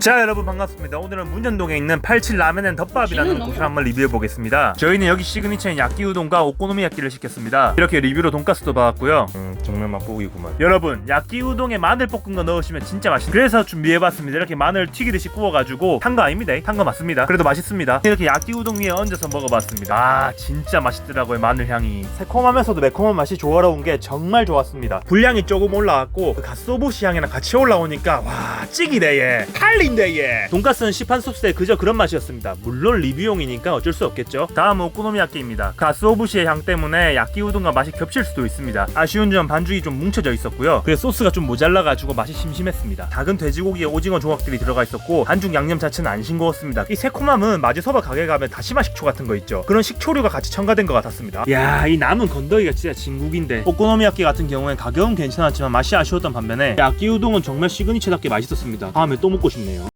자 여러분 반갑습니다. 오늘은 문현동에 있는 87 라면앤 덮밥이라는 곳을 한번 리뷰해 보겠습니다. 저희는 여기 시그니처인 야끼 우동과 오코노미야끼를 시켰습니다. 이렇게 리뷰로 돈가스도 받았고요. 음 정말 맛보기구만. 여러분 야끼 우동에 마늘 볶은 거 넣으시면 진짜 맛있어요 그래서 준비해봤습니다. 이렇게 마늘 튀기듯이 구워가지고 탄 거 아닙니다. 탄 거 맞습니다. 그래도 맛있습니다. 이렇게 야끼 우동 위에 얹어서 먹어봤습니다. 아 진짜 맛있더라고요 마늘 향이. 새콤하면서도 매콤한 맛이 조화로운 게 정말 좋았습니다. 분량이 조금 올라왔고 그 갓소부시 향이랑 같이 올라오니까 와 찌기네 얘얘 돈가스는 시판 소스에 그저 그런 맛이었습니다. 물론 리뷰용이니까 어쩔 수 없겠죠. 다음은 오코노미야끼입니다. 갓소부시의 향 때문에 야끼 우동과 맛이 겹칠 수도 있습니다. 아쉬운 점 반죽이 좀 뭉쳐져 있었고요. 그래서 소스가 좀 모자라가지고 맛이 심심했습니다. 작은 돼지고기에 오징어 조각들이 들어가 있었고 반죽 양념 자체는 안 싱거웠습니다. 이 새콤함은 마지서바 가게 가면 다시마 식초 같은 거 있죠. 그런 식초류가 같이 첨가된 것 같았습니다. 이야 이 남은 건더기가 진짜 진국인데. 오코노미야끼 같은 경우엔 가격은 괜찮았지만 맛이 아쉬웠던 반면에 야끼 우동은 정말 시그니처답게 맛있었습니다. 다음에 또 먹고 싶네요